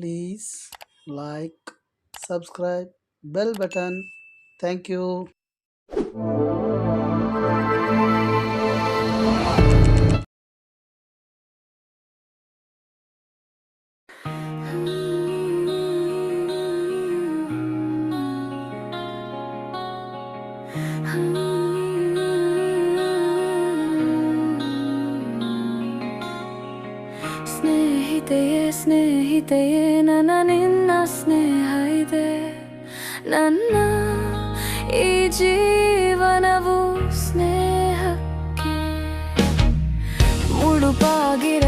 please like subscribe bell button. Thank you. ಗೆಳತೆಯೇ ಸ್ನೇಹಿತೆಯೇ ನನ್ನ ನಿನ್ನ ಸ್ನೇಹ ಇದೆ ನನ್ನ ಈ ಜೀವನವು ಸ್ನೇಹಕ್ಕೆ ಮುಳುಪಾಗಿರ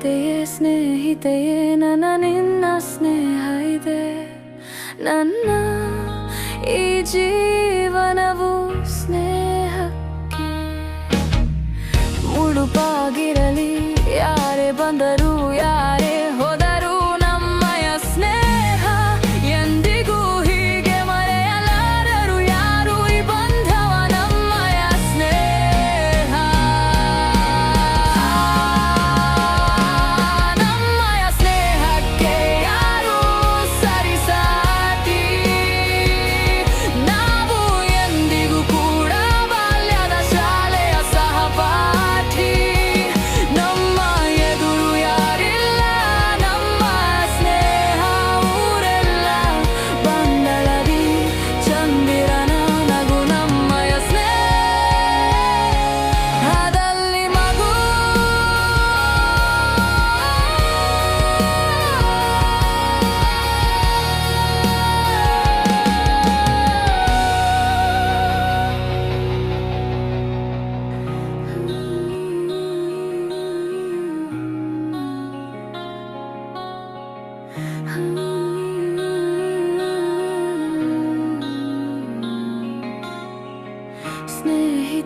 ಸ್ನೇಹಿತೆಯೇ ಸ್ನೇಹಿತೆಯೇ ನನ್ನ ನಿನ್ನ ಸ್ನೇಹ ಇದೆ. ನನ್ನ ಈ ಜೀವನವು ಸ್ನೇಹಕ್ಕೆ ಮುಳುಪಾಗಿರಲಿ. ಯಾರೇ ಬಂದರು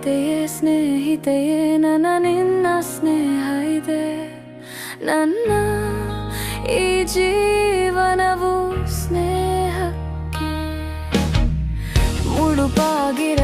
ಸ್ನೇಹಿತೆಯೇ ಸ್ನೇಹಿತೆಯೇ ನನ್ನ ನಿನ್ನ ಸ್ನೇಹ ಇದೆ. ನನ್ನ ಈ ಜೀವನವು ಸ್ನೇಹಕ್ಕೆ ಮುಳುಪಾಗಿರ